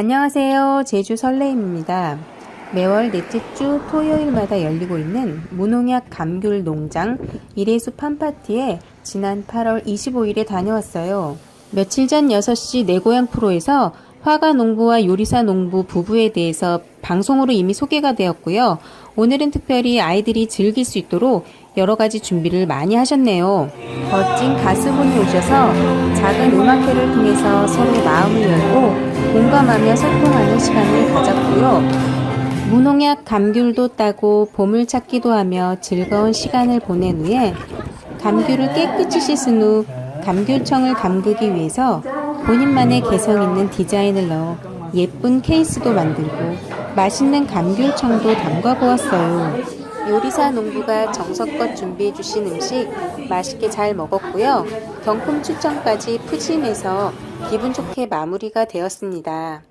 안녕하세요. 제주 설레임입니다. 매월 넷째 주 토요일마다 열리고 있는 무농약 감귤 농장 이래수 팜파티에 지난 8월 25일에 다녀왔어요. 며칠 전 6시 내 고향 프로에서 화가 농부와 요리사 농부 부부에 대해서 방송으로 이미 소개가 되었고요. 오늘은 특별히 아이들이 즐길 수 있도록 여러 가지 준비를 많이 하셨네요. 멋진 가수분이 오셔서 작은 음악회를 통해서 서로 마음을 열고 공감하며 소통하는 시간을 가졌고요. 무농약 감귤도 따고 보물 찾기도 하며 즐거운 시간을 보낸 후에 감귤을 깨끗이 씻은 후 감귤청을 담그기 위해서 본인만의 개성 있는 디자인을 넣어 예쁜 케이스도 만들고 맛있는 감귤청도 담가 보았어요. 요리사 농부가 정성껏 준비해 주신 음식 맛있게 잘 먹었고요. 경품 추첨까지 푸짐해서 기분 좋게 마무리가 되었습니다.